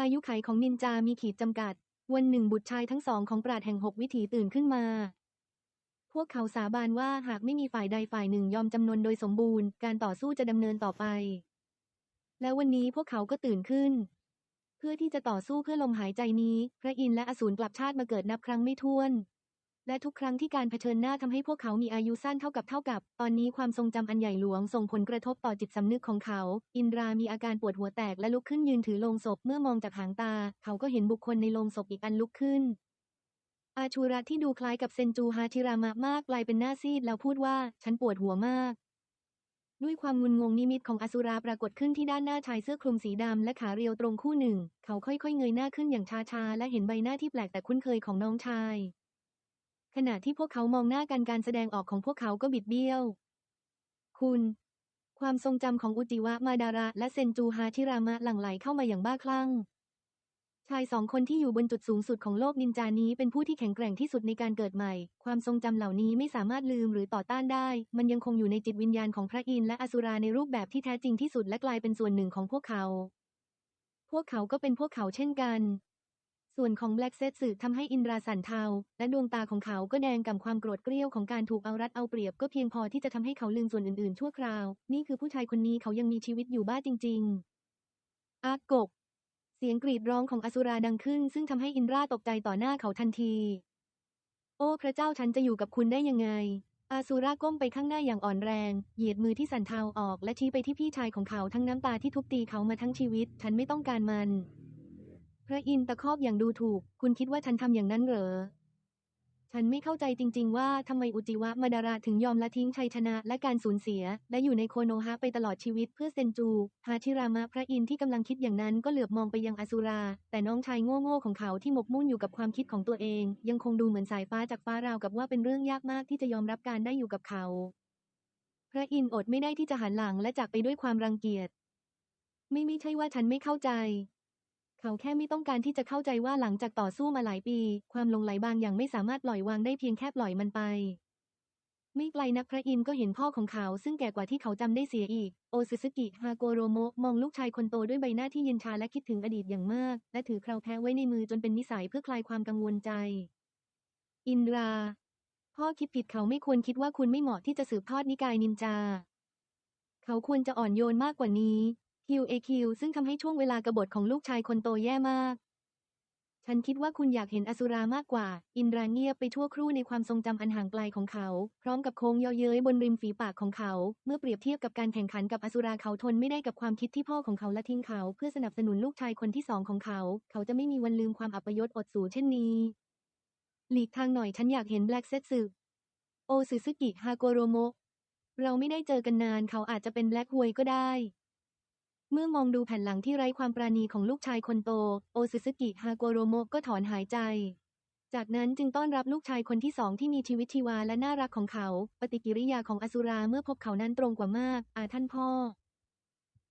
อายุไขของนินจามีขีดจำกัด วันหนึ่งบุตรชายทั้งสองของปราดแห่งหกวิถีตื่นขึ้นมา พวกเขาสาบานว่าหากไม่มีฝ่ายใดฝ่ายหนึ่งยอมจำนนโดยสมบูรณ์ การต่อสู้จะดำเนินต่อไป และวันนี้พวกเขาก็ตื่นขึ้น เพื่อที่จะต่อสู้เพื่อลมหายใจนี้ พระอินทร์และอสูรกลับชาติมาเกิดนับครั้งไม่ถ้วน และทุกครั้งที่การเผชิญหน้าทำให้พวกเขามีอายุสั้นเท่ากับเท่ากับ ตอนนี้ความทรงจำอันใหญ่หลวงส่งผลกระทบต่อจิตสำนึกของเขา อินรามีอาการปวดหัวแตกและลุกขึ้นยืนถือโลงศพเมื่อมองจากหางตา เขาก็เห็นบุคคลในโลงศพอีกอันลุกขึ้น อาชูระที่ดูคล้ายกับเซนจูฮาชิรามะมากกลายเป็นหน้าซีดแล้วพูดว่า ฉันปวดหัวมาก ด้วยความงุนงงนิมิตของอสุราปรากฏขึ้นที่ด้านหน้าชายเสื้อคลุมสีดำและขาเรียวตรงคู่หนึ่ง เขาค่อยๆเงยหน้าขึ้นอย่างช้าๆและเห็นใบหน้าที่แปลกแต่คุ้นเคยของน้องชาย ขณะที่พวกเขามองหน้ากันการแสดงออกของพวกเขาก็บิดเบี้ยว คุณ ความทรงจำของอุจิวะมาดาระและเซนจูฮาชิรามะหลั่งไหลเข้ามาอย่างบ้าคลั่ง ชายสองคนที่อยู่บนจุดสูงสุดของโลกนินจานี้เป็นผู้ที่แข็งแกร่งที่สุดในการเกิดใหม่ ความทรงจำเหล่านี้ไม่สามารถลืมหรือต่อต้านได้ มันยังคงอยู่ในจิตวิญญาณของพระอินทร์และอสุราในรูปแบบที่แท้จริงที่สุดและกลายเป็นส่วนหนึ่งของพวกเขา พวกเขาก็เป็นพวกเขาเช่นกัน ส่วนของแบล็กเซตสึทำให้อินราสันเทา และดวงตาของเขาก็แดงกับความโกรธเกรี้ยวของการถูกเอารัดเอาเปรียบก็เพียงพอที่จะทำให้เขาลืมส่วนอื่นๆชั่วคราว นี่คือผู้ชายคนนี้เขายังมีชีวิตอยู่บ้าจริง ๆ อากก เสียงกรีดร้องของอสุราดังขึ้น ซึ่งทำให้อินราตกใจต่อหน้าเขาทันที โอ้พระเจ้าฉันจะอยู่กับคุณได้ยังไงอาซูราก้มไปข้างหน้าอย่างอ่อนแรง เหยียดมือที่สันเทาออกและชี้ไปที่พี่ชายของเขาทั้งน้ำตาที่ทุบตีเขามาทั้งชีวิต ฉันไม่ต้องการมัน ระอินทร์ตะคอกอย่างดูถูก คุณคิดว่าฉันทำอย่างนั้นเหรอ ฉันไม่เข้าใจจริง ๆ ว่าทำไมอุจิวะมาดาระถึงยอมละทิ้งชัยชนะและการสูญเสีย และอยู่ในโคโนฮะไปตลอดชีวิตเพื่อเซนจู ฮาชิรามะพระอินทร์ที่กำลังคิดอย่างนั้นก็เหลือบมองไปยังอสุรา แต่น้องชายโง่ๆของเขาที่หมกมุ่นอยู่กับความคิดของตัวเอง ยังคงดูเหมือนสายฟ้าจากฟ้าราวกับว่าเป็นเรื่องยากมากที่จะยอมรับการได้อยู่กับเขา พระอินทร์อดไม่ได้ที่จะหันหลังและจากไปด้วยความรังเกียจไม่ไม่ใช่ว่าฉันไม่เข้าใจ เขาแค่ไม่ต้องการที่จะเข้าใจว่าหลังจากต่อสู้มาหลายปี ความลงไหลบางอย่างไม่สามารถปล่อยวางได้เพียงแค่ปล่อยมันไป ไม่ไกลนักพระอินทร์ก็เห็นพ่อของเขาซึ่งแก่กว่าที่เขาจำได้เสียอีก โอซึซึกิฮาโกโรโมะมองลูกชายคนโตด้วยใบหน้าที่เย็นชาและคิดถึงอดีตอย่างมาก และถือคราวแพ้ไว้ในมือจนเป็นนิสัยเพื่อคลายความกังวลใจ อินรา พ่อคิดผิดเขาไม่ควรคิดว่าคุณไม่เหมาะที่จะสืบทอดนิกายนินจา เขาควรจะอ่อนโยนมากกว่านี้ QAQ ซึ่งทำให้ช่วงเวลากบฏของลูกชายคนโตแย่มาก ฉันคิดว่าคุณอยากเห็นอสุรามากกว่า อินราเงียบไปชั่วครู่ในความทรงจำอันห่างไกลของเขา พร้อมกับโค้งเยาะเย้ยบนริมฝีปากของเขา เมื่อเปรียบเทียบกับการแข่งขันกับอสุราเขาทนไม่ได้กับความคิดที่พ่อของเขาละทิ้งเขา เพื่อสนับสนุนลูกชายคนที่สองของเขา เขาจะไม่มีวันลืมความอัปยศอดสูเช่นนี้ หลีกทางหน่อยฉันอยากเห็นแบล็กเซตสึโอซึซึกิฮาโกโรโมะเราไม่ได้เจอกันนานเขาอาจจะเป็นแบล็กฮวยก็ได้ เมื่อมองดูแผ่นหลังที่ไร้ความปราณีของลูกชายคนโต โอซึซึกิฮาโกโรโมะก็ถอนหายใจ จากนั้นจึงต้อนรับลูกชายคนที่สองที่มีชีวิตชีวาและน่ารักของเขา ปฏิกิริยาของอสุราเมื่อพบเขานั้นตรงกว่ามาก อาท่านพ่อ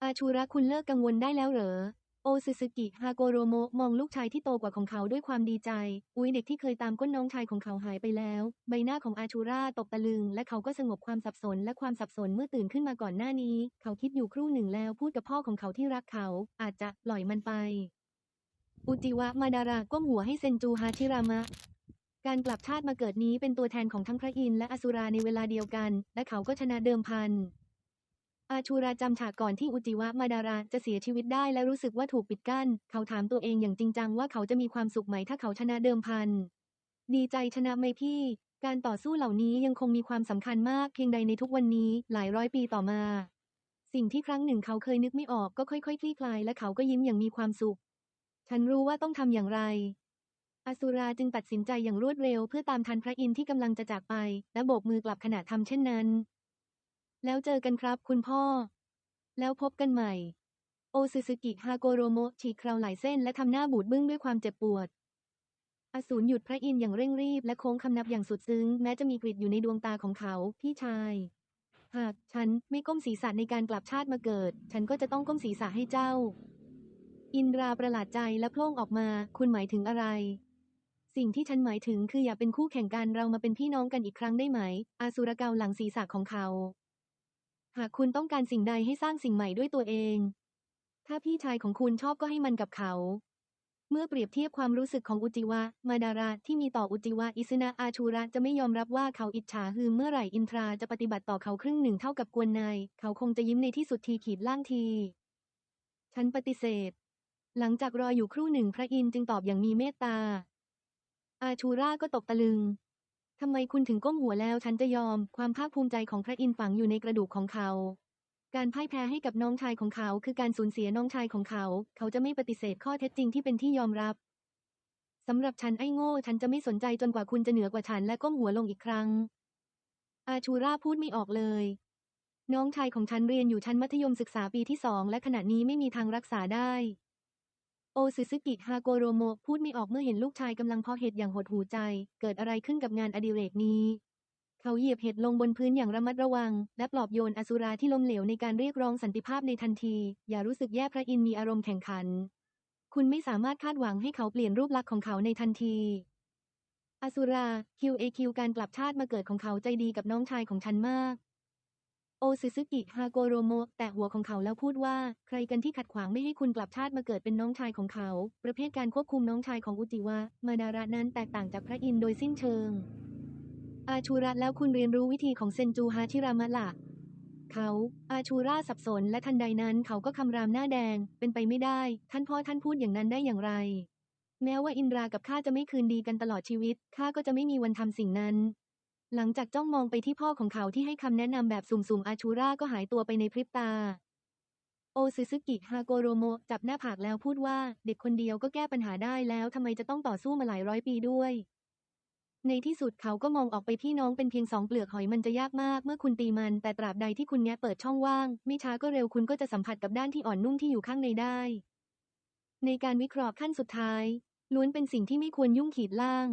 อาชูระคุณเลิกกังวลได้แล้วเหรอ โอซึซึกิฮาโกโรโมะมองลูกชายที่โตกว่าของเขาด้วยความดีใจ อุ้ยเด็กที่เคยตามก้นน้องชายของเขาหายไปแล้ว ใบหน้าของอาชูราตกตะลึง และเขาก็สงบความสับสนและความสับสนเมื่อตื่นขึ้นมาก่อนหน้านี้ เขาคิดอยู่ครู่หนึ่งแล้วพูดกับพ่อของเขาที่รักเขา อาจจะปล่อยมันไป อุจิวะมาดาระก้มหัวให้เซนจูฮาชิรามะการกลับชาติมาเกิดนี้เป็นตัวแทนของทั้งพระอินทร์และอสุราในเวลาเดียวกัน และเขาก็ชนะเดิมพัน อาชูราจำฉากก่อนที่อุจิวะมาดาราจะเสียชีวิตได้และรู้สึกว่าถูกปิดกั้น เขาถามตัวเองอย่างจริงจังว่าเขาจะมีความสุขไหมถ้าเขาชนะเดิมพัน ดีใจชนะไหมพี่ การต่อสู้เหล่านี้ยังคงมีความสำคัญมากเพียงใดในทุกวันนี้หลายร้อยปีต่อมา สิ่งที่ครั้งหนึ่งเขาเคยนึกไม่ออกก็ค่อยๆคลี่คลายและเขาก็ยิ้มอย่างมีความสุข ฉันรู้ว่าต้องทำอย่างไรอสุราจึงตัดสินใจอย่างรวดเร็วเพื่อตามทันพระอินทร์ที่กำลังจะจากไป และโบกมือกลับขณะทำเช่นนั้น แล้วเจอกันครับคุณพ่อ แล้วพบกันใหม่ โอซึซึกิฮาโกโรโมะฉีกคราวหลายเส้นและทำหน้าบูดบึ้งด้วยความเจ็บปวด อสูรหยุดพระอินทร์อย่างเร่งรีบและโค้งคำนับอย่างสุดซึ้ง แม้จะมีกริดอยู่ในดวงตาของเขาพี่ชาย หากฉันไม่ก้มศีรษะในการกลับชาติมาเกิด ฉันก็จะต้องก้มศีรษะให้เจ้า อินราประหลาดใจและโพล่งออกมา คุณหมายถึงอะไรสิ่งที่ฉันหมายถึงคืออย่าเป็นคู่แข่งกันเรามาเป็นพี่น้องกันอีกครั้งได้ไหม อาสุรเกาหลังศีรษะของเขา หากคุณต้องการสิ่งใดให้สร้างสิ่งใหม่ด้วยตัวเอง ถ้าพี่ชายของคุณชอบก็ให้มันกับเขา เมื่อเปรียบเทียบความรู้สึกของอุจิวะ มาดาระที่มีต่ออุจิวะอิซึนะอาชูระจะไม่ยอมรับว่าเขาอิจฉาฮือเมื่อไหร่อินทราจะปฏิบัติต่อเขาครึ่งหนึ่งเท่ากับกวนนายเขาคงจะยิ้มในที่สุดทีขีดล่างที ฉันปฏิเสธ หลังจากรออยู่ครู่หนึ่งพระอินทร์จึงตอบอย่างมีเมตตาอาชูราก็ตกตะลึง ทำไมคุณถึงก้มหัวแล้วฉันจะยอม ความภาคภูมิใจของพระอินทร์ฝังอยู่ในกระดูกของเขา การพ่ายแพ้ให้กับน้องชายของเขา คือการสูญเสียน้องชายของเขา เขาจะไม่ปฏิเสธข้อเท็จจริงที่เป็นที่ยอมรับสำหรับฉันไอ้โง่ ฉันจะไม่สนใจจนกว่าคุณจะเหนือกว่าฉันและก้มหัวลงอีกครั้ง อาชูราพูดไม่ออกเลย น้องชายของฉันเรียนอยู่ชั้นมัธยมศึกษาปีที่สองและขณะนี้ไม่มีทางรักษาได้ โอซึซึกิฮาโกโรโมะพูดไม่ออกเมื่อเห็นลูกชายกำลังเพาะเห็ดอย่างหดหูใจ เกิดอะไรขึ้นกับงานอดิเรกนี้ เขาเหยียบเห็ดลงบนพื้นอย่างระมัดระวัง และปลอบโยนอสุราที่ล้มเหลวในการเรียกร้องสันติภาพในทันที อย่ารู้สึกแย่พระอินมีอารมณ์แข่งขัน คุณไม่สามารถคาดหวังให้เขาเปลี่ยนรูปลักษณ์ของเขาในทันทีอสุรา QAQ การกลับชาติมาเกิดของเขาใจดีกับน้องชายของฉันมาก โอซึซึกิฮาโกโรโมะแตะหัวของเขาแล้วพูดว่า ใครกันที่ขัดขวางไม่ให้คุณกลับชาติมาเกิดเป็นน้องชายของเขา ประเภทการควบคุมน้องชายของอุจิวะ มาดาระนั้นแตกต่างจากพระอินทร์โดยสิ้นเชิง อาชูระแล้วคุณเรียนรู้วิธีของเซนจูฮาชิรามะละเขาอาชูราสับสนและทันใดนั้นเขาก็คำรามหน้าแดง เป็นไปไม่ได้ ท่านพ่อท่านพูดอย่างนั้นได้อย่างไร แม้ว่าอินรากับข้าจะไม่คืนดีกันตลอดชีวิตข้าก็จะไม่มีวันทำสิ่งนั้น หลังจากจ้องมองไปที่พ่อของเขาที่ให้คำแนะนำแบบสุ่มๆอาชูราก็หายตัวไปในพริบตา โอซึซึกิฮาโกโรโมะจับหน้าผากแล้วพูดว่า เด็กคนเดียวก็แก้ปัญหาได้แล้วทำไมจะต้องต่อสู้มาหลายร้อยปีด้วย ในที่สุดเขาก็มองออกไปพี่น้องเป็นเพียงสองเปลือกหอยมันจะยากมากเมื่อคุณตีมัน แต่ตราบใดที่คุณแงะเปิดช่องว่าง ไม่ช้าก็เร็วคุณก็จะสัมผัสกับด้านที่อ่อนนุ่มที่อยู่ข้างในได้ ในการวิเคราะห์ขั้นสุดท้ายล้วนเป็นสิ่งที่ไม่ควรยุ่งขีดล่าง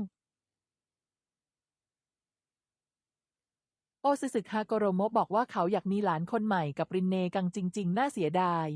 โอซึสึฮาโกโรโมะบอกว่าเขาอยากมีหลานคนใหม่กับรินเนกังจริง ๆ น่าเสียดาย